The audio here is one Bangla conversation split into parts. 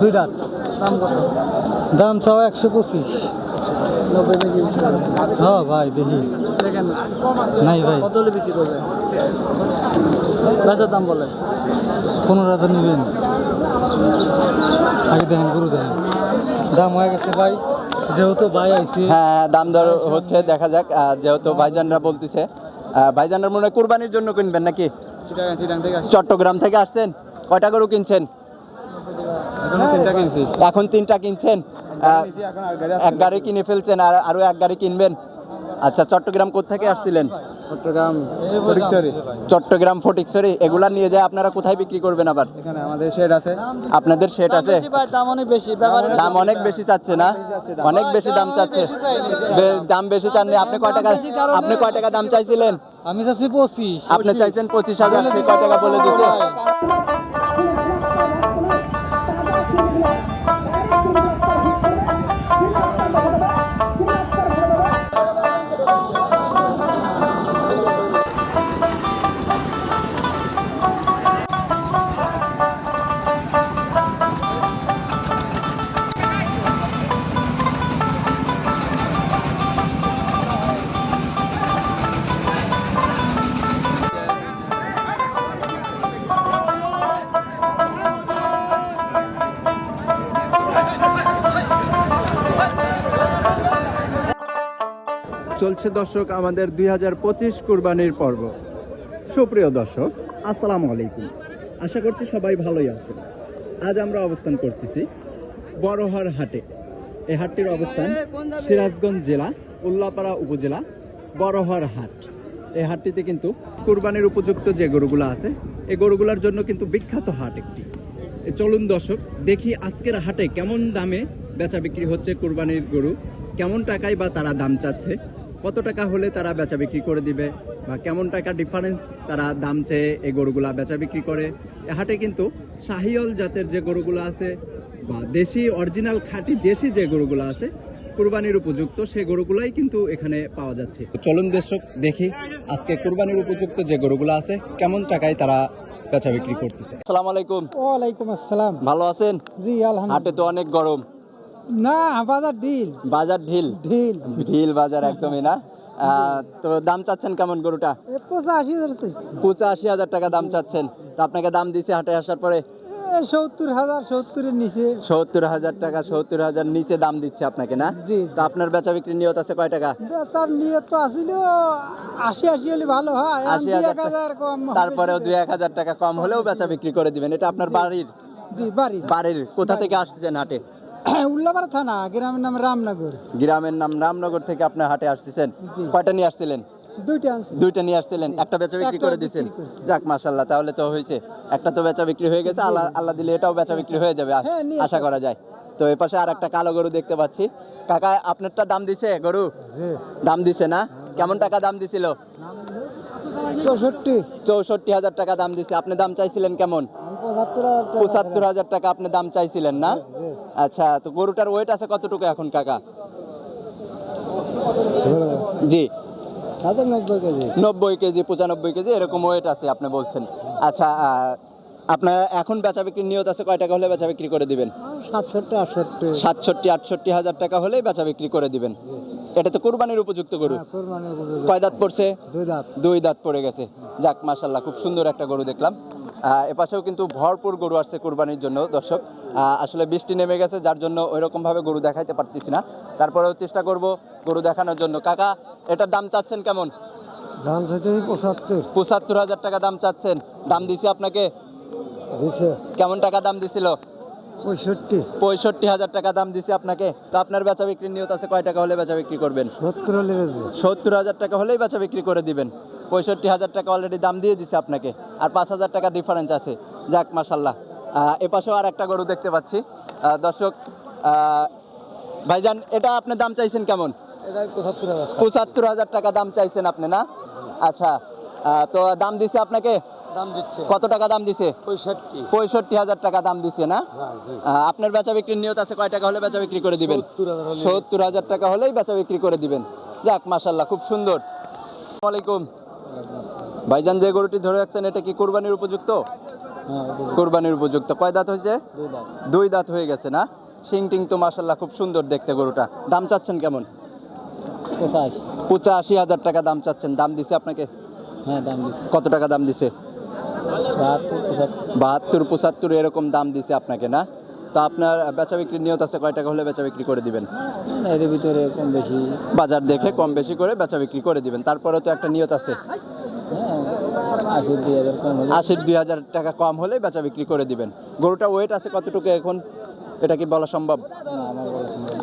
দুই রাত দাম কত? দাম চাও একশো পঁচিশ। হ্যাঁ ভাই দেখি। দেখেন নাই ভাই। কত হলে বিক্রি করবেন? বেচার দাম বলেন পনেরো হাজার নেবেন। আগে দেখেন গরু দেখেন। দাম হয়ে গেছে ভাই। যেহেতু ভাই আইছে। হ্যাঁ দাম দর হচ্ছে দেখা যাক। যেহেতু ভাইজানরা বলতেছে। ভাইজানরা মনে হয় কুরবানির জন্য কিনবেন নাকি? চট্টগ্রাম থেকে আসছেন। কয়টা গরু কিনছেন? এখন তিনটা কিনছেন? এক গাড়ি কিনে ফেলছেন আর আরও এক গাড়ি কিনবেন? আচ্ছা চট্টগ্রাম কোথেকে আসছিলেন? চট্টগ্রাম ফটিকচুরি চট্টগ্রাম ফটিকছড়ি। এগুলা নিয়ে যায় আপনারা কোথায় বিক্রি করবেন আবার? এখানে আমাদের শেড আছে। আপনাদের সেট আছে? দাম অনেক বেশি ব্যাপারে দাম অনেক বেশি চাচ্ছে না? অনেক বেশি দাম চাচ্ছে। দাম বেশি চাননি। আপনি কয় টাকা আপনি কয় টাকা দাম চাইছিলেন? আমি চাচ্ছি পঁচিশ। আপনি চাইছেন পঁচিশ হাজার কয় টাকা বলে দিছে? চলছে দর্শক, আমাদের দুই হাজার পঁচিশ কুরবানির পর্ব। সুপ্রিয় দর্শক, আসসালামু আলাইকুম। আশা করছি সবাই ভালোই আছেন। আজ আমরা অবস্থান করতেছি বড়হার হাটে। এই হাটটির অবস্থান সিরাজগঞ্জ জেলা, উল্লাপাড়া উপজেলা, বড়হার হাট। এই হাটটিতে কিন্তু কুরবানির উপযুক্ত যে গরুগুলো আছে, এই গরুগুলোর জন্য কিন্তু বিখ্যাত হাট একটি। চলুন দর্শক, দেখি আজকের হাটে কেমন দামে বেচা বিক্রি হচ্ছে কুরবানির গরু, কেমন টাকায় বা তারা দাম চাচ্ছে। কত টাকা হলে তারা বেচা বিক্রি করে দিবে? বা কেমন টাকা ডিফারেন্স তারা দাম চেয়ে এই গরুগুলা বেচা বিক্রি করে? এ হাটে কিন্তু শাহিয়ল জাতের যে গরুগুলো আছে বা দেশি অরিজিনাল খাঁটি দেশি যে গরুগুলো আছে কুরবানির উপযুক্ত সেই গরুগুলাই কিন্তু এখানে পাওয়া যাচ্ছে। চলুন দর্শক দেখি আজকে কুরবানির উপযুক্ত যে গরুগুলো আছে কেমন টাকায় তারা বেচা বিক্রি করতেছে। আসসালামু আলাইকুম। ওয়ালাইকুম আসসালাম। ভালো আছেন? জি আলহামদুলিল্লাহ। হাটে তো অনেক গরম। না বাজার ডিল বাজার ঢিল? ঢিল। ঢিল বাজার একদমই না। তো দাম চাচ্ছেন কেমন গরুটা? পঁচাশি হাজার টাকা দাম চাচ্ছেন। তো আপনাকে দাম দিছে হাটে আসার পরে? সত্তর হাজার সত্তরের নিচে। সত্তর হাজার টাকা সত্তর হাজার নিচে দাম দিচ্ছে আপনাকে না? জি তো আপনার বেচা বিক্রি নিয়ত আছে কয় টাকা? বেচার নিয়ে তো আসিল আশি আশি হলে ভালো হয়। আশি দুই হাজার এক হাজার কম তারপরেও দুই এক হাজার টাকা কম হলেও বেচা বিক্রি করে দিবেন। এটা আপনার বাড়ির? জি বাড়ি বাড়ির। কোথা থেকে আসছেন হাটে? উল্লাপাড়া থানা গ্রামের নাম রামনগর। গ্রামের নাম রামনগর থেকে আপনার হাটে আসতেছেন। কয়টা নিয়ে আসছিলেন? দুইটা নিয়ে আসছিলেন। একটা বেচা বিক্রি করে বিক্রি যাক মাশাল্লাহ তাহলে তো হয়েছে। একটা তো বেচা বিক্রি হয়ে গেছে আল্লাহ আল্লাহ দিলে এটাও বেচা বিক্রি হয়ে যাবে হ্যাঁ, আশা করা যায়। তো এ পাশে আর একটা কালো গরু দেখতে পাচ্ছি। কাকা আপনারটা দাম দিছে গরু? দাম দিছে না? কেমন টাকা দাম দিছিল? চৌষট্টি। চৌষট্টি হাজার টাকা দাম দিছে। আপনি দাম চাইছিলেন কেমন? পঁচাত্তর হাজার টাকা। আপনি দাম চাইছিলেন না? আচ্ছা তো গরুটার ওয়েট আছে কতটুকু এখন কাকা? জি। নব্বই কেজি পঁচানব্বই কেজি এরকম ওয়েট আছে আপনি বলছেন। আচ্ছা আপনার এখন বেচা বিক্রির নিয়ত আছে কয় টাকা হলে বেচা বিক্রি করে দিবেন? সাতষট্টি আটষট্টি। সাতষট্টি আটষট্টি হাজার টাকা হলেই বেচা বিক্রি করে দিবেন। এটা তো কোরবানির উপযুক্ত গরু। কয় দাঁত পড়ছে? দুই দাঁত। দুই দাঁত পড়ে গেছে। যাক মাশাল্লাহ খুব সুন্দর একটা গরু দেখলাম। এপাশেও কিন্তু ভরপুর গরু আসছে কোরবানির জন্য দর্শক। আসলে বৃষ্টি নেমে গেছে যার জন্য ওইরকম ভাবে গরু দেখাইতে পারতেছি না। তারপরেও চেষ্টা করব গরু দেখানোর জন্য। কাকা এটার দাম চাচ্ছেন কেমন? ধান চাইতে পঁচাত্তর। পঁচাত্তর হাজার টাকা দাম চাচ্ছেন। দাম দিছে আপনাকে? দিছে। কেমন টাকা দাম দিছিল? পঁয়ষট্টি। পঁয়ষট্টি হাজার টাকা দাম দিছে আপনাকে। তো আপনার বেচা বিক্রির নিয়ত আছে কয় টাকা হলে বেচা বিক্রি করবেন? সত্তর হলে সত্তর হাজার টাকা হলেই বেচা বিক্রি করে দিবেন। পঁয়ষট্টি হাজার টাকা অলরেডি দাম দিয়ে দিছে আপনাকে আর পাঁচ হাজার টাকা ডিফারেন্স আছে। যাক মাসাল্লাহ এ পাশেও আর একটা গরু দেখতে পাচ্ছি। দর্শক ভাইজান এটা আপনি দাম চাইছেন কেমন? পঁচাত্তর হাজার টাকা। দাম চাইছেন আপনি না? আচ্ছা তো দাম দিছে আপনাকে? কত টাকা দাম দিছে? পঁয়ষট্টি। হাজার টাকা দাম দিছে না? আপনার বেচা বিক্রির নিয়ত আছে কয় টাকা হলে বেচা বিক্রি করে দিবেন? সত্তর হাজার টাকা হলেই বেচা বিক্রি করে দিবেন। যাক মাশাল্লাহ খুব সুন্দর। আসসালামু আলাইকুম। ভাইজান যে গরুটি ধরে রাখছেন এটা কি কোরবানির উপযুক্ত? হ্যাঁ কোরবানির উপযুক্ত। কয় দাঁত হয়েছে? দুই দাঁত। হয়ে গেছে না? শিং টিং তো মাসাল্লাহ খুব সুন্দর দেখতে গরুটা। দাম চাচ্ছেন কেমন? পঁচাশি। হাজার টাকা দাম চাচ্ছেন। দাম দিছে আপনাকে? হ্যাঁ দাম কত টাকা দাম দিছে? বাহাত্তর পঁচাত্তর এরকম দাম দিছে আপনাকে না? তো আপনার বেচা বিক্রির নিয়ত আছে কয় টাকা হলে বেচা বিক্রি করে দিবেন? এর ভিতরে কম বেশি। বাজার দেখে কম বেশি করে বেচা বিক্রি করে দিবেন। তারপরে তো একটা নিয়ত আছে। হ্যাঁ আশির দুই হাজার টাকা কম হলে বেচা বিক্রি করে দিবেন। গরুটা ওয়েট আছে কতটুকু এখন? এটা কি বলা সম্ভব।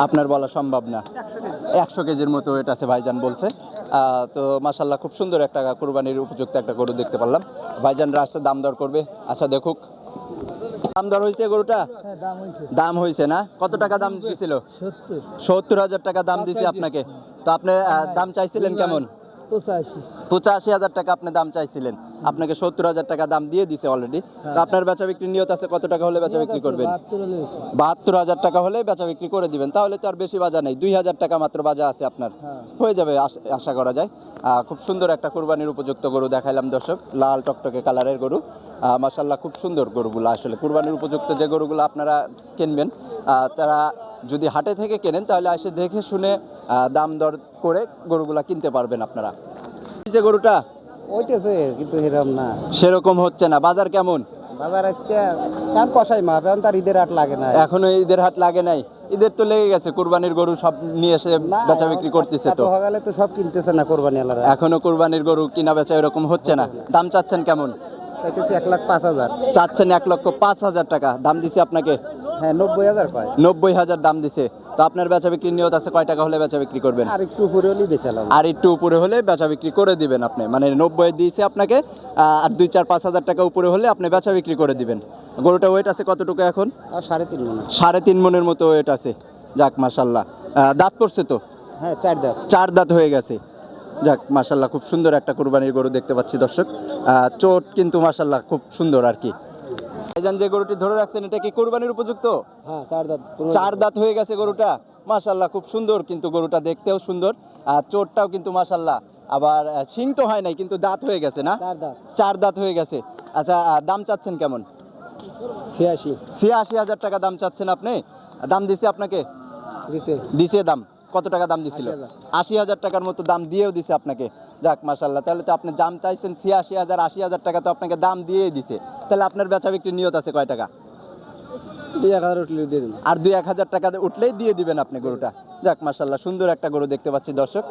আপনার বলা সম্ভব না। একশো কেজির মতো ওয়েট আছে ভাইজান বলছে। তো মাসাল্লাহ খুব সুন্দর একটা কোরবানির উপযুক্ত একটা গরু দেখতে পারলাম। ভাইজানরা আসছে দাম দর করবে। আচ্ছা দেখুক। দাম দর হয়েছে গরুটা? হ্যাঁ দাম হয়েছে। না? কত টাকা দাম দিছিল? সত্তর। সত্তর হাজার টাকা দাম দিছে আপনাকে। তো আপনি দাম চাইছিলেন কেমন? পঁচাশি। হাজার টাকা আপনি দাম চাইছিলেন। আপনাকে সত্তর হাজার টাকা দাম দিয়ে দিছে অলরেডি তো আপনার বেচা বিক্রির নিয়ত আছে কত টাকা হলে বেচা বিক্রি করবেন? বাহাত্তর হাজার টাকা হলে বেচা বিক্রি করে দিবেন। তাহলে তো আর বেশি বাজার নেই। দুই হাজার টাকা মাত্র বাজার আছে আপনার। হয়ে। যাবে আশা করা যায়। আহ, খুব সুন্দর একটা কুরবানির উপযুক্ত গরু দেখাইলাম দর্শক। লাল টকটকে কালারের গরু। মাসাল্লাহ খুব সুন্দর গরুগুলো আসলে। কুরবানির উপযুক্ত যে গরুগুলো আপনারা কিনবেন আহ, তারা যদি হাটে থেকে কেনেন তাহলে এসে দেখে শুনে দাম দর করে গরুগুলা কিনতে পারবেন আপনারা। এই যে গরুটা ওইটাছে কিন্তু এরকম না। সেরকম হচ্ছে না। বাজার কেমন? বাজার আজকে কাম কষাই মা এখন তার ঈদের হাট লাগে না। এখনও ঈদের হাট লাগে নাই। ঈদের তো লেগে গেছে কুরবানির গরু সব নিয়ে এসে বেচা বিক্রি করতেছে তো। সকালে তো সব কিনতেছে না কোরবানি আলাদা এখনও কুরবানির গরু কিনা বেচা এরকম হচ্ছে না। দাম চাচ্ছেন কেমন? চাইতেছি এক লাখ পাঁচ হাজার। চাচ্ছেন এক লক্ষ পাঁচ হাজার টাকা। দাম দিছে আপনাকে। হ্যাঁ নব্বই হাজার পায়। নব্বই হাজার দাম দিছে। তো আপনার বেচা বিক্রির নিয়ত আছে কয় টাকা হলে বেচা বিক্রি করবেন? আর একটু উপরে হলেই বেচালাম আর একটু উপরে হলে বেচা বিক্রি করে দিবেন আপনি। মানে নব্বই দিয়েছে আপনাকে আর দুই চার পাঁচ হাজার টাকা উপরে হলে আপনি বেচা বিক্রি করে দিবেন। গরুটা ওয়েট আছে কতটুকু এখন? সাড়ে তিন মনে সাড়ে তিন মনের মতো ওয়েট আছে। যাক মাসাল্লাহ দাঁত পড়ছে তো? হ্যাঁ চার দাঁত। চার দাঁত হয়ে গেছে। যাক মাশাল্লাহ খুব সুন্দর একটা কুরবানির গরু দেখতে পাচ্ছি দর্শক। চোট কিন্তু মাশাল্লাহ খুব সুন্দর আর কি। ভাইজান যে গরুটি ধরে রাখছেন এটা কি কুরবানির উপযুক্ত? হ্যাঁ চার দাঁত। চার দাঁত হয়ে গেছে গরুটা। মাশাল্লাহ খুব সুন্দর কিন্তু গরুটা দেখতেও সুন্দর। আর চোটটাও কিন্তু মাশাল্লাহ আবার শিং তো হয় নাই কিন্তু দাঁত হয়ে গেছে না? চার দাঁত। হয়ে গেছে। আচ্ছা দাম চাচ্ছেন কেমন? ছিয়াশি। ছিয়াশি হাজার টাকা দাম চাচ্ছেন আপনি। দাম দিছে আপনাকে? দিছে। দিছে দাম। কত টাকা দাম দিছিল? আশি হাজার। টাকার মতো দাম দিয়েও দিছে আপনাকে। যাক মাসাল্লাহ তাহলে তো আপনি দাম চাইছেন ছিয়াশি হাজার আশি হাজার টাকা তো আপনাকে দাম দিয়েই দিছে। তাহলে আপনার বেচা বিক্রির নিয়ত আছে কয় টাকা? আর দুই এক হাজার টাকা উঠলেই দিয়ে দিবেন আপনি গরুটা। যাক মাসাল্লাহ সুন্দর একটা গরু দেখতে পাচ্ছি দর্শক।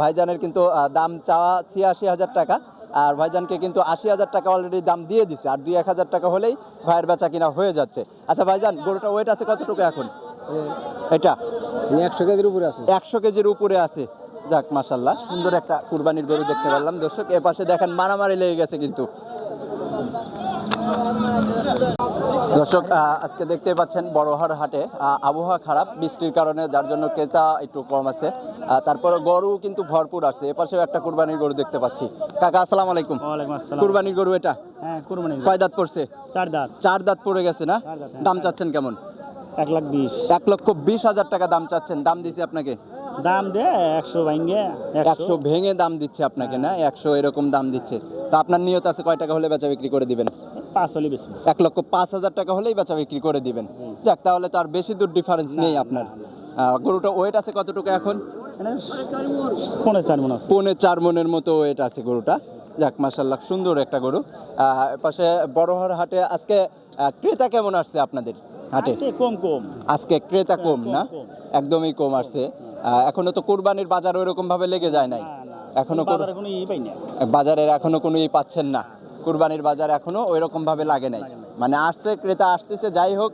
ভাইজানের কিন্তু দাম চাওয়া ছিয়াশি হাজার টাকা। আর ভাইজানকে কিন্তু আশি হাজার টাকা অলরেডি দাম দিয়ে দিছে। আর দুই এক হাজার টাকা হলেই ভাইয়ের বেচা কিনা হয়ে যাচ্ছে। আচ্ছা ভাইজান গরুটা ওয়েট আছে কতটুকু এখন? এটা? একশো কেজির উপরে আছে। একশো কেজির উপরে আছে। যাক মাসাল্লাহ সুন্দর একটা কুরবানির গরু দেখতে পারলাম। দর্শক এ পাশে দেখেন মারামারি লেগে গেছে কিন্তু। দর্শক আজকে দেখতে পাচ্ছেন বড়হার হাটে আবহাওয়া খারাপ বৃষ্টির কারণে যার জন্য ক্রেতা একটু কম আছে। তারপর গরু কিন্তু ভরপুর আছে। এপাশেও একটা কুরবানির গরু দেখতে পাচ্ছি। কাকা আসসালামু আলাইকুম। কুরবানির গরু এটা? হ্যাঁ কয় দাঁত পড়ছে? চার দাঁত। চার দাঁত পড়ে গেছে না? হ্যাঁ, দাম চাচ্ছেন কেমন? এক লাখ বিশ। এক লক্ষ বিশ হাজার টাকা দাম চাচ্ছেন। দাম দিছি আপনাকে? দাম দে একশো ভেঙে দাম দিচ্ছে আপনাকে না? একশো এরকম দাম দিচ্ছে। তা আপনার নিয়ত আছে কয় টাকা হলে বেচা বিক্রি করে দিবেন? পাঁচ হলে বেশি এক লক্ষ পাঁচ হাজার টাকা হলেই বেচা বিক্রি করে দিবেন। যাক তাহলে তো আর বেশি দূর ডিফারেন্স নেই আপনার। গরুটা ওয়েট আছে কতটুকু এখন? পনেরো চার মনে আছে। পৌনে চার মনের মতো ওয়েট আছে গরুটা। যাক মাসাল্লাহ সুন্দর একটা গরু। পাশে বড়হার হাটে আজকে ক্রেতা কেমন আসছে আপনাদের? হাটে? কম কম। আজকে ক্রেতা কম না? একদমই কম আসছে। এখনও তো কোরবানির বাজার ওইরকম ভাবে লেগে যায় নাই। এখনও বাজারে কোনো ই পাই না বাজারের এখনও কোনো ই পাচ্ছেন না। কুরবানির বাজার এখনও ওই রকম ভাবে লাগে নাই। মানে আসছে ক্রেতা আসতেছে যাই হোক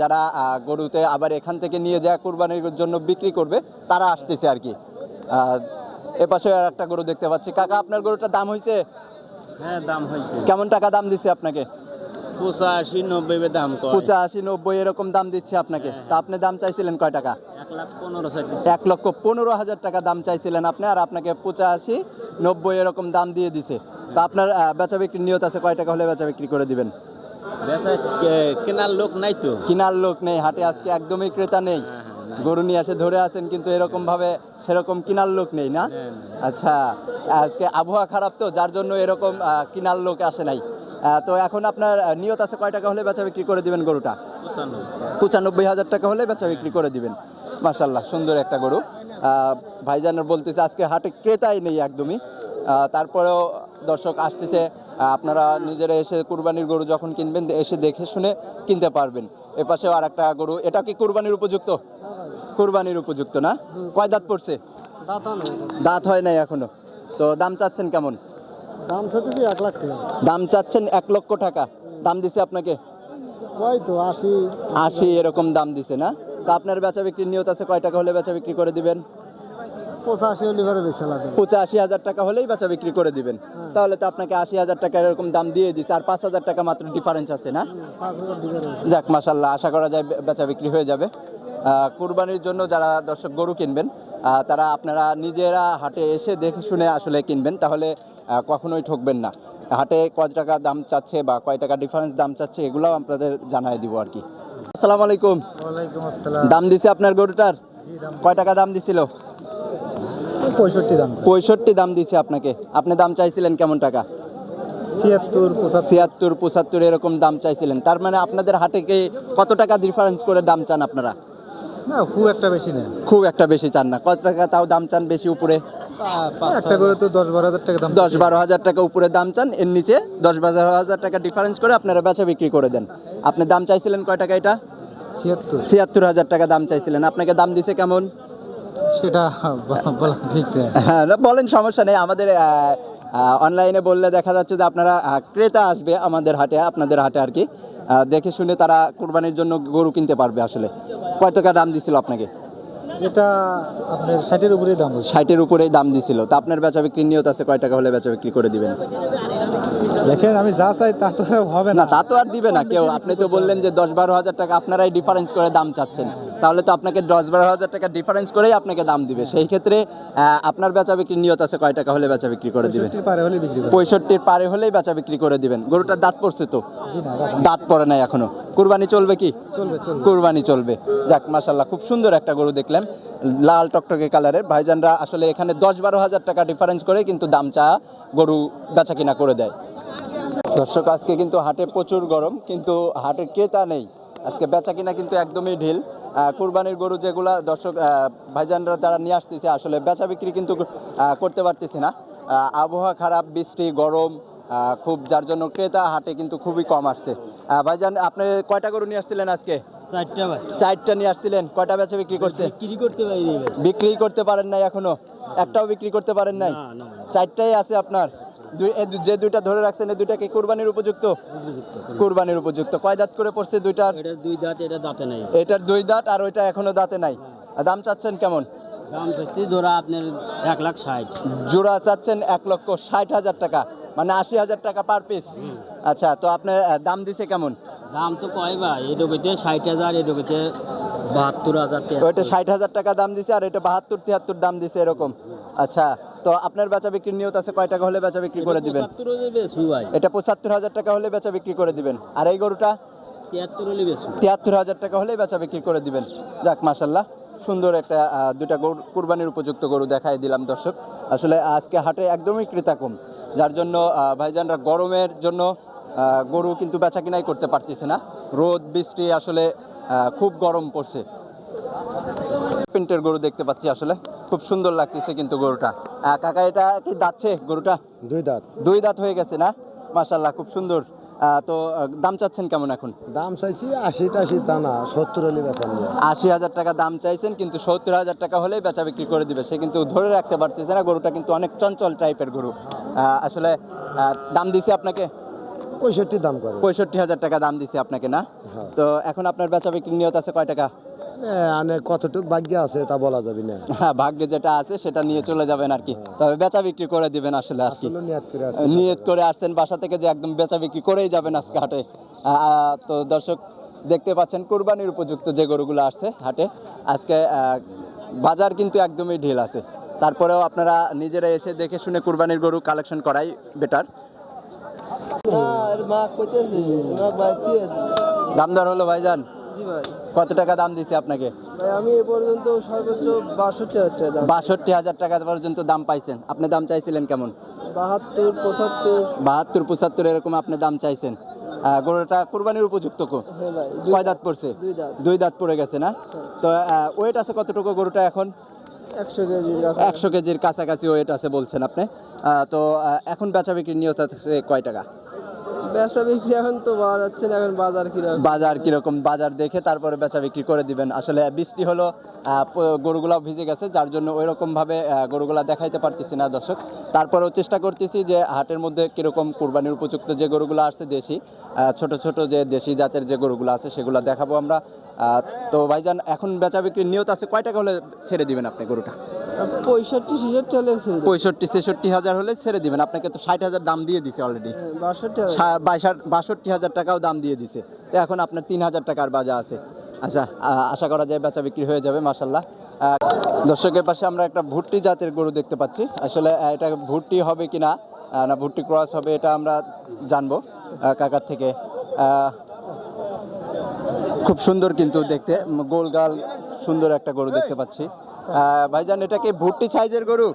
যারা গরুতে আবার এখান থেকে নিয়ে যায় কুরবানির জন্য বিক্রি করবে তারা আসতেছে আর কি। এপাশে আর একটা গরু দেখতে পাচ্ছি। কাকা আপনার গরুটার দাম হয়েছে হ্যাঁ দাম হয়েছে কেমন টাকা দাম দিছে আপনাকে? পঁচাশি নব্বই দাম পঁচাশি নব্বই এরকম দাম দিচ্ছে আপনাকে। তা আপনি দাম চাইছিলেন কয় টাকা? এক লক্ষ পনেরো হাজার টাকা দাম চাইছিলেন আপনি আর আপনাকে পঁচাশি নব্বই এরকম দাম দিয়ে দিছে। তা আপনার বেচা বিক্রির নিয়ত আছে কয় টাকা হলে বেচা বিক্রি করে দিবেন? কেনার লোক নাই তো? কিনার লোক নেই হাটে আজকে একদমই ক্রেতা নেই। গরু নিয়ে এসে ধরে আছেন কিন্তু এরকম ভাবে সেরকম কিনার লোক নেই না? আচ্ছা আজকে আবহাওয়া খারাপ তো যার জন্য এরকম কিনার লোক আসে নাই। তো এখন আপনার নিয়ত আছে কয় টাকা হলে বেচা বিক্রি করে দিবেন গরুটা? পঁচানব্বই হাজার টাকা হলে বেচা বিক্রি করে দিবেন। মাশাল্লাহ সুন্দর একটা গরু। ভাইজানের বলতেছে আজকে হাটে ক্রেতাই নেই একদমই। তারপরেও দর্শক আসতেছে আপনারা নিজেরা এসে কুরবানির গরু যখন কিনবেন এসে দেখে শুনে কিনতে পারবেন। এ পাশেও আর একটা গরু। এটা কি কুরবানির উপযুক্ত? কুরবানির উপযুক্ত না? কয় দাঁত পড়ছে? দাঁত হয় নাই এখনও। তো দাম চাচ্ছেন কেমন? দাম এক লাখ টাকা। দাম চাচ্ছেন এক লক্ষ টাকা। দাম দিছে আপনাকে? ওই তো আশি। আশি এরকম দাম দিছে না? তো আপনার বেচা বিক্রির নিয়ত আছে? কয় টাকা হলে বেচা বিক্রি করে দিবেন? পঁচাশি পঁচাশি হাজার টাকা হলেই বেচা বিক্রি করে দিবেন। তাহলে তো আপনাকে আশি হাজার টাকা এরকম দাম দিয়ে দিছে। আর পাঁচ হাজার টাকা মাত্র ডিফারেন্স আছে না? যাক মাসাল্লাহ আশা করা যায় বেচা বিক্রি হয়ে যাবে। কুরবানির জন্য যারা দর্শক গরু কিনবেন তারা আপনারা নিজেরা হাটে এসে দেখে শুনে আসলে কিনবেন। তাহলে কখনোই ঠকবেন না। হাটে কয় টাকা দাম চাচ্ছে বা কয় টাকা ডিফারেন্স দাম চাচ্ছে এগুলোও আপনাদের জানাই দিব আর কি। আসসালামু আলাইকুম। দাম দিছে আপনার গরুটার? কয় টাকা দাম দিছিল? পঁয়ষট্টি দাম। পঁয়ষট্টি দাম দিছে আপনাকে। আপনি দাম চাইছিলেন কেমন টাকা? ছিয়াত্তর পঁচাত্তর। ছিয়াত্তর পঁচাত্তর এরকম দাম চাইছিলেন। তার মানে আপনাদের হাটে কি কত টাকা ডিফারেন্স করে দাম চান আপনারা? না খুব একটা বেশি নেই খুব একটা বেশি চান না। কত টাকা তাও দাম চান বেশি উপরে? একটা করে তো দশ বারো হাজার টাকা দাম দশ বারো হাজার টাকা উপরে দাম চান এর নিচে দশ বারো হাজার টাকা ডিফারেন্স করে আপনারা বেচা বিক্রি করে দেন। আপনি দাম চাইছিলেন কয় টাকা এটা? ছিয়াত্তর। হাজার টাকা দাম চাইছিলেন। আপনাকে দাম দিছে কেমন? সেটা হ্যাঁ বলেন সমস্যা নেই। আমাদের অনলাইনে বললে দেখা যাচ্ছে যে আপনারা ক্রেতা আসবে আমাদের হাটে আপনাদের হাটে আর কি। দেখে শুনে তারা কুরবানির জন্য গরু কিনতে পারবে আসলে। কয় টাকা দাম দিছিল আপনাকে? এটা আপনার ষাটের উপরেই দাম ষাটের উপরেই দাম দিছিল। তা আপনার বেচা বিক্রি নিয়ত আছে, কয় টাকা হলে বেচা বিক্রি করে দিবেন? দেখেন আমি যা চাই তা তো হবে না তা তো আর দিবে না। কেউ আপনি তো বললেন যে দশ বারো হাজার টাকা আপনারাই ডিফারেন্স করে দাম চাচ্ছেন। তাহলে তো আপনাকে দশ বারো হাজার টাকা ডিফারেন্স করেই আপনাকে দাম দিবে। সেই ক্ষেত্রে আপনার বেচা বিক্রির নিয়ত আছে কয় টাকা হলে বেচা বিক্রি করে দিবেন? পঁয়ষট্টির পারে হলেই বেচা বিক্রি করে দিবেন। গরুটার দাঁত পড়ছে তো। দাঁত পড়ে নাই এখনও। কুরবানি চলবে কি? কুরবানি চলবে। যাক মাসাল্লাহ খুব সুন্দর একটা গরু দেখলাম। লাল টকটকে কালারের। ভাইজানরা আসলে এখানে দশ বারো হাজার টাকা ডিফারেন্স করে কিন্তু দাম চা গরু বেচা কিনা করে দেয়। দর্শক আজকে কিন্তু হাটে প্রচুর গরম কিন্তু হাটে ক্রেতা নেই। আজকে বেচা কিনা কিন্তু একদমই ঢিল। কুরবানির গরু যেগুলা দর্শক ভাইজানরা যারা নিয়ে আসতেছে আসলে বেচা বিক্রি কিন্তু করতে পারতেছে না। আবহাওয়া খারাপ বৃষ্টি গরম খুব যার জন্য ক্রেতা হাটে কিন্তু খুবই কম আসছে। ভাইজান আপনি কয়টা গরু নিয়ে আসছিলেন আজকে? চারটা চারটা নিয়ে আসছিলেন। কয়টা বেচা বিক্রি করছে বিক্রি করতে বিক্রি করতে পারেন নাই এখনও? একটাও বিক্রি করতে পারেন নাই? চারটাই আছে আপনার? যে দুইটা ধরে রাখছেন এই দুইটা কি কুরবানির উপযুক্ত? কুরবানির উপযুক্ত। কয় দাঁত করে পড়ছে দুইটার? দুই দাঁত এটা দাঁতে নাই। এটার দুই দাঁত আর ওইটা এখনও দাঁতে নাই। আর দাম চাচ্ছেন কেমন? দাম চাচ্ছি ধরা আপনার এক লাখ ষাট। জোড়া চাচ্ছেন এক লক্ষ ষাট হাজার টাকা মানে আশি হাজার টাকা পার পিস আচ্ছা তো আপনার দাম দিছে কেমন? দাম তো কয় ভাই এডোকেতে ষাট হাজার এডোকেতে বাহাত্তর হাজার ওইটা ষাট হাজার টাকা দাম দিছে আর এটা বাহাত্তর তিয়াত্তর দাম দিছে এরকম। আচ্ছা তো আপনার বেচা বিক্রির নিয়ত আছে কয় টাকা হলে বেচা বিক্রি করে দিবেন? হলে এটা পঁচাত্তর হাজার টাকা হলে বেচা বিক্রি করে দিবেন। আর এই গরুটা? তিয়াত্তর হলে হাজার টাকা হলেই বেচা বিক্রি করে দিবেন। যাক মাসাল্লাহ সুন্দর একটা দুটা গরু কুরবানির উপযুক্ত গরু দেখাই দিলাম দর্শক। আসলে আজকে হাটে একদমই ক্রেতা কম যার জন্য ভাইজানরা গরমের জন্য গরু কিন্তু বেচা কিনাই করতে পারতেছে না। রোদ বৃষ্টি আসলে খুব গরম পড়ছে। প্রিন্টের গরু দেখতে পাচ্ছি আসলে। খুব সুন্দর লাগতেছে কিন্তু গরুটা। কাকা এটা কি দাঁতছে গরুটা? দুই দাঁত। দুই দাঁত হয়ে গেছে না? মাসাল্লাহ খুব সুন্দর। তো দাম চাচ্ছেন কেমন এখন? দাম চাইছি আশি টাশি তা না সত্তর হলে বেতন আশি হাজার টাকা দাম চাইছেন কিন্তু সত্তর হাজার টাকা হলেই বেচা বিক্রি করে দিবে। সে কিন্তু ধরে রাখতে পারতেছে না গরুটা কিন্তু অনেক চঞ্চল টাইপের গরু। আসলে দাম দিছে আপনাকে? পঁয়ষট্টি দাম করে। পঁয়ষট্টি হাজার টাকা দাম দিছে আপনাকে না? তো এখন আপনার বেচা বিক্রি নিয়ত আছে কয় টাকা? আনে কতটুক ভাগ্য আছে তা বলা যাবে না। হ্যাঁ ভাগ্যে যেটা আছে সেটা নিয়ে চলে যাবেন আর কি। তবে বেচা বিক্রি করে দিবেন আসলে আর কি। নিয়াত করে আসছেন। বাসা থেকে যে একদম বেচা বিক্রি করেই যাবেন আজকে হাটে। তো দর্শক দেখতে পাচ্ছেন কুরবানির উপযুক্ত যে গরুগুলো আসছে হাটে। আজকে বাজার কিন্তু একদমই ঢিল আছে। তারপরেও আপনারা নিজেরা এসে দেখে শুনে কুরবানির গরু কালেকশন করাই বেটার দাম দর হলো ভাইজান। কত টাকা দাম দিছে আপনাকে? আমি এ পর্যন্ত সর্বোচ্চ বাষট্টি হাজার টাকা বাষট্টি হাজার টাকা পর্যন্ত দাম পাইছেন। আপনি দাম চাইছিলেন কেমন? বাহাত্তর পঁচাত্তর। বাহাত্তর পঁচাত্তর এরকম আপনি দাম চাইছেন। গরুটা কুরবানির উপযুক্ত হ্যাঁ কয় দাঁত পড়ছে? দুই দাঁত। পড়ে গেছে না? তো ওয়েট আছে কতটুকু গরুটা এখন? একশো কেজির কাছে একশো কেজির কাছাকাছি ওয়েট আছে বলছেন আপনি। তো এখন বেচা বিক্রির নিয়ত কয় টাকা? ব্যবসা বিক্রি এখন তো বলা যাচ্ছে না, এখন বাজার কীরকম। বাজার কীরকম, বাজার দেখে তারপরে বেচা বিক্রি করে দিবেন। আসলে বৃষ্টি হলো গরুগুলা ভিজে গেছে, যার জন্য ওই রকমভাবে গরুগুলা দেখাইতে পারতেছি না দর্শক। তারপরেও চেষ্টা করতেছি যে হাটের মধ্যে কীরকম কুরবানির উপযুক্ত যে গরুগুলো আসছে দেশি ছোট ছোট যে দেশি জাতের যে গরুগুলো আছে সেগুলো দেখাবো আমরা। তো ভাইজান এখন বেচা বিক্রির নিয়ত আছে কয় টাকা হলে ছেড়ে দিবেন আপনি গরুটা? পঁয়ষট্টি ছেষট্টি হলে পঁয়ষট্টি ছেষট্টি হাজার হলে ছেড়ে দিবেন। আপনাকে তো ষাট হাজার দাম দিয়ে দিছে অলরেডি হ্যাঁ, বাষট্টি হাজার। টাকাও দাম দিয়ে দিছে। তো এখন আপনার তিন হাজার টাকার বাজা আছে। আচ্ছা আশা করা যায় বেচা বিক্রি হয়ে যাবে মাসাল্লাহ দর্শকের পাশে আমরা একটা ভুট্টি জাতের গরু দেখতে পাচ্ছি। আসলে এটা ভুট্টি হবে কি না না ভুট্টি ক্রস হবে এটা আমরা জানব কাকার থেকে। খুব সুন্দর কিন্তু দেখতে গোলগাল সুন্দর একটা গরু দেখতে পাচ্ছি। ভাইজান এটা কি ভুট্টি সাইজের গরু?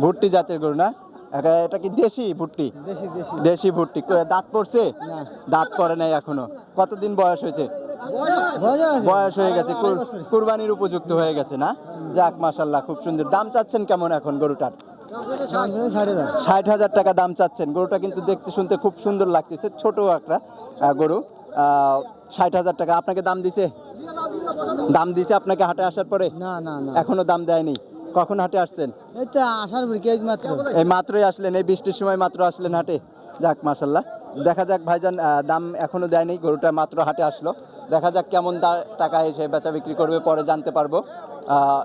ভুট্টি জাতের গরু না? এটা কি দেশি ভুট্টি? দেশি ভুট্টি। দাঁত পড়ছে? দাঁত পড়ে নাই এখনও। কতদিন বয়স হয়েছে? বয়স হয়ে গেছে কুর- কুরবানির উপযুক্ত হয়ে গেছে না? যাক মাসাল্লাহ খুব সুন্দর। দাম চাচ্ছেন কেমন এখন গরুটার? ষাট হাজার টাকা দাম চাচ্ছেন। গরুটা কিন্তু দেখতে শুনতে খুব সুন্দর লাগতেছে ছোট একটা গরু। আহ, ষাট হাজার টাকা। আপনাকে দাম দিছে? দাম দিছে আপনাকে হাটে আসার পরে? না না না। এখনও দাম দেয়নি। কখন হাটে আসছেন? এই তো আসার কেজ মাত্র। এই মাত্রই আসলেন এই বৃষ্টির সময় মাত্র আসলেন হাটে। যাক মাসাল্লাহ দেখা যাক ভাইজান দাম এখনও দেয়নি গরুটা মাত্র হাটে আসলো। দেখা যাক কেমন দা- টাকা এসে বেচা বিক্রি করবে পরে জানতে পারব। আহ,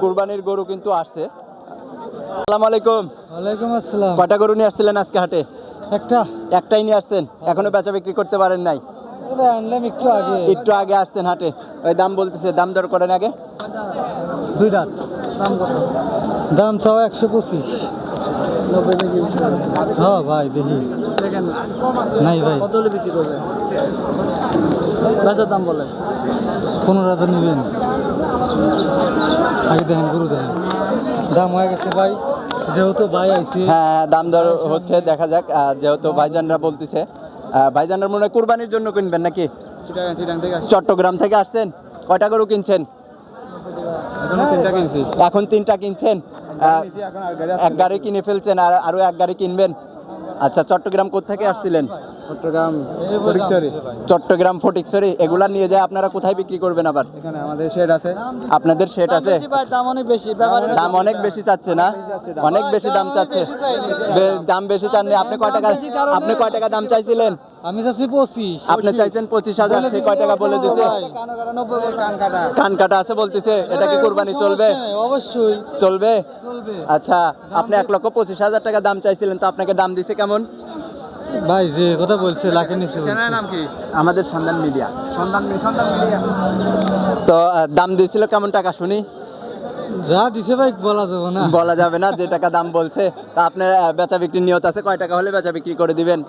কুরবানির গরু কিন্তু আসছে। আসসালামু আলাইকুম। ওয়ালাইকুম আসসালাম। কয়টা গরু নিয়ে আসছিলেন আজকে হাটে? একটা। একটাই নিয়ে আসছেন। এখনও বেচা বিক্রি করতে পারেন নাই। আনলাম একটু আগে। একটু আগে আসছেন হাটে। ওই দাম বলতেছে দাম দর করেন আগে। দুই দাম কত? দাম চাও একশো পঁচিশ। হ্যাঁ ভাই দেখি। নাই ভাই। কত হলে বিক্রি করবে বেচার দাম বলেন। পনেরো হাজার নেবেন। আগে দেখেন গরু দেখেন দাম হয়ে গেছে ভাই। যেহেতু ভাই আইছে। হ্যাঁ দাম দর হচ্ছে দেখা যাক। যেহেতু ভাইজানরা বলতেছে ভাইজানরা মনে হয় কুরবানির জন্য কিনবেন নাকি? চট্টগ্রাম থেকে আসছেন? কয়টা গরু কিনছেন? এখন তিনটা কিনছেন? এক গাড়ি কিনে ফেলছেন আর আরও এক গাড়ি কিনবেন? আচ্ছা চট্টগ্রাম কোথেকে আসছিলেন? চট্টগ্রাম ফটিকছড়ি। চট্টগ্রাম ফটিকছড়ি এগুলা নিয়ে যায় আপনারা কোথায় বিক্রি করবেন আবার? এখানে আমাদের শেড আছে। আপনাদের শেড আছে? দাম অনেক বেশি ব্যাপারে দাম অনেক বেশি। চাচ্ছে না? অনেক বেশি দাম চাচ্ছে। দাম বেশি চাননি। আপনি কয় টাকা আপনি কয় টাকা দাম চাইছিলেন? আমি চাচ্ছি পঁচিশ। আপনি চাইছেন পঁচিশ হাজার সে কয় টাকা বলে দিছে? কান কাটা আছে বলতেছে এটা কি কোরবানি চলবে? অবশ্যই। চলবে? চলবে। আচ্ছা আপনি এক লক্ষ পঁচিশ হাজার টাকা দাম চাইছিলেন তো আপনাকে দাম দিছে কেমন? ভাই যে কথা বলছে লাখের নিচে বলছে। নাম কি? আমাদের সন্ধান মিডিয়া। সন্ধান সন্ধান মিডিয়া। তো দাম দিয়েছিল কেমন টাকা শুনি? যা দিছে ভাই বলা যাবে না। বলা যাবে না যে টাকা দাম বলছে। তা আপনার বেচা বিক্রির নিয়ত আছে কয় টাকা হলে বেচা বিক্রি করে দিবেন?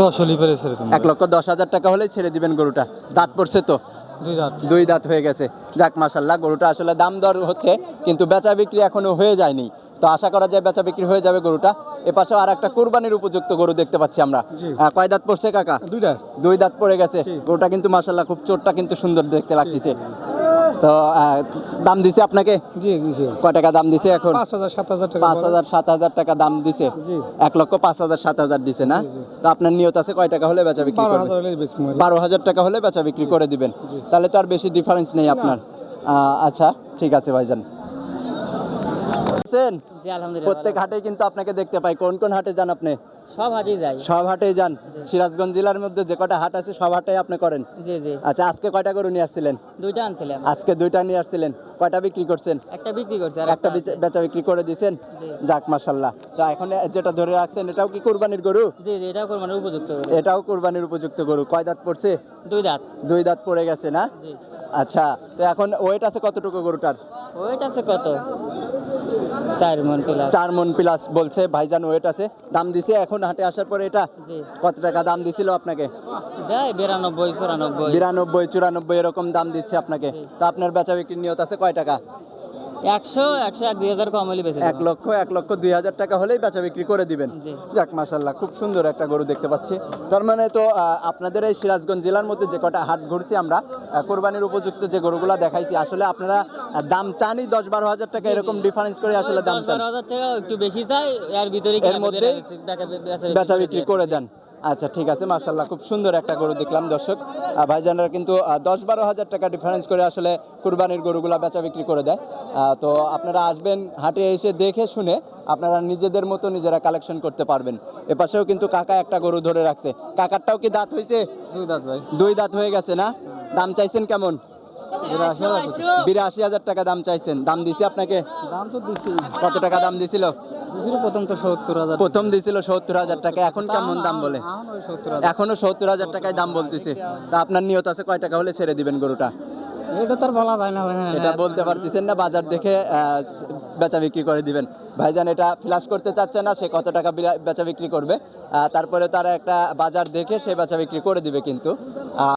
দশ হলি এক লক্ষ দশ হাজার টাকা হলে ছেড়ে দিবেন গরুটা। দাঁত পড়ছে তো? দুই দাঁত। দুই দাঁত হয়ে গেছে। যাক মাসাল্লাহ গরুটা আসলে দাম দর হচ্ছে কিন্তু বেচা বিক্রি এখনও হয়ে যায়নি। তো আশা করা যায় বেচা বিক্রি হয়ে যাবে গরুটা। এ পাশেও আর একটা কুরবানির উপযুক্ত গরু দেখতে পাচ্ছি আমরা। কয় দাঁত পড়ছে কাকা? দুইটা। দুই দাঁত পড়ে গেছে। গরুটা কিন্তু মাসাল্লাহ খুব চোটটা কিন্তু সুন্দর দেখতে লাগতেছে। তো দাম দিছে আপনাকে? জি দিছে কয় টাকা দাম দিছে এখন? পাঁচ হাজার সাত হাজার টাকা পাঁচ হাজার সাত হাজার টাকা দাম দিছে। এক লক্ষ পাঁচ হাজার সাত হাজার দিছে না? তো আপনার নিয়ত আছে কয় টাকা হলে বেচা বিক্রি বারো করবেন হাজার। বারো টাকা হলে বেচা বিক্রি করে দিবেন। তাহলে তো আর বেশি ডিফারেন্স নেই আপনার। আহ, আচ্ছা ঠিক আছে ভাইজান? প্রত্যেক হাটে কিন্তু আপনাকে দেখতে পাই। কোন কোন হাটে যান আপনি? সব হাতেই যাই। সব হাটেই যান? সিরাজগঞ্জ জেলার মধ্যে যে কটা হাট আছে সব হাটে আপনি করেন? জি জি। আচ্ছা আজকে কয়টা গরু নিয়ে আসছিলেন? দুইটা আনছিলাম। আজকে দুইটা নিয়ে আসছিলেন। কয়টা বিক্রি করছেন? একটা বিক্রি করছে আর একটা বেচা- বিক্রি করে দিয়েছেন। যাক মাসাল্লাহ তো এখন যেটা ধরে রাখছেন এটাও কি কুরবানির গরু? জি জি এটা কোরবানির উপযুক্ত। এটাও কুরবানির উপযুক্ত গরু। কয় দাঁত পড়ছে? দুই দাঁত। দুই দাঁত পড়ে গেছে না? জি। আচ্ছা তো এখন ওয়েট আছে কতটুকু গরুটার? ওয়েট আছে কত? চার মন প্লাস চার মন প্লাস বলছে ভাইজান ওয়েট আছে। দাম দিছে এখন হাটে আসার পরে এটা কত টাকা দাম দিছিল আপনাকে? বিরানব্বই চুরানব্বই। বিরানব্বই চুরানব্বই এরকম দাম দিচ্ছে আপনাকে। তো আপনার বেচা বিক্রির নিয়ত আছে কয় টাকা? একশো একশো এক দুই হাজার কম হলে বেশি এক লক্ষ এক লক্ষ দুই হাজার টাকা হলেই বেচা বিক্রি করে দিবেন। যাক মাসাল্লাহ খুব সুন্দর একটা গরু দেখতে পাচ্ছি। তার মানে তো আপনাদের এই সিরাজগঞ্জ জেলার মধ্যে যে কটা হাট ঘুরছি আমরা কোরবানির উপযুক্ত যে গরুগুলা দেখাইছি আসলে আপনারা দাম চানই দশ বারো হাজার টাকা এরকম ডিফারেন্স করে আসলে দাম চান। হাজার টাকা একটু বেশি চাই এর ভিতরে এর বেচা বিক্রি করে দেন। আচ্ছা ঠিক আছে মার্শাল্লাহ খুব সুন্দর একটা গরু দেখলাম দর্শক। ভাইজানরা কিন্তু দশ বারো হাজার টাকা ডিফারেন্স করে আসলে কুরবানির গরুগুলা বেচা বিক্রি করে দেয়। তো আপনারা আসবেন হাটে এসে দেখে শুনে আপনারা নিজেদের মতো নিজেরা কালেকশন করতে পারবেন। এপাশেও কিন্তু কাকা একটা গরু ধরে রাখছে। কাকারটাও কি দাঁত হয়েছে? দুই দাঁত ভাই। দুই দাঁত হয়ে গেছে না? দাম চাইছেন কেমন? বিরাশি হাজার টাকা। দাম চাইছেন। দাম দিছে আপনাকে? দাম তো দিছি। কত টাকা দাম দিছিল দিছিল? প্রথম তো সত্তর হাজার প্রথম দিছিল সত্তর হাজার টাকা এখন কেমন দাম বলে? এখন সত্তর হাজার টাকায় দাম বলতেছে। তা আপনার নিয়ত আছে কয় টাকা হলে ছেড়ে দিবেন গরুটা? এটা তো বলা যায় না এটা বলতে পারতেছেন না বাজার দেখে বেচা বিক্রি করে দিবেন। ভাইজান এটা ফ্ল্যাশ করতে চাচ্ছে না সে কত টাকা বেচা বিক্রি করবে। তারপরে তারা একটা বাজার দেখে সে বেচা বিক্রি করে দিবে কিন্তু।